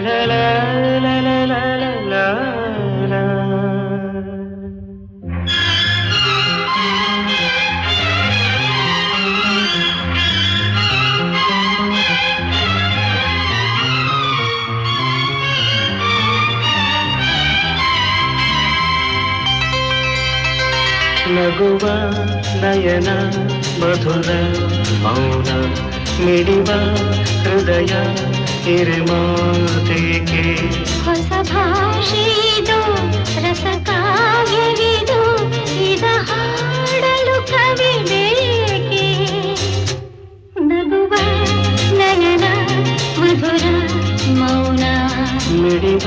la la la la la. ನಗುವ ನಯನ ಮಧುರ ಮೌನ ಮಿಡಿವ ಹೃದಯ ಹಿರಿಮಾತೇಕೆ ಹೊಸ ಭಾಷೆದು ರಸಕಾವ್ಯವಿದು ಇದ ಹಾಡಲು ಕವಿ ಬೇಕೆ? ನಗುವ ನಯನ ಮಧುರ ಮೌನ ಮಿಡಿವ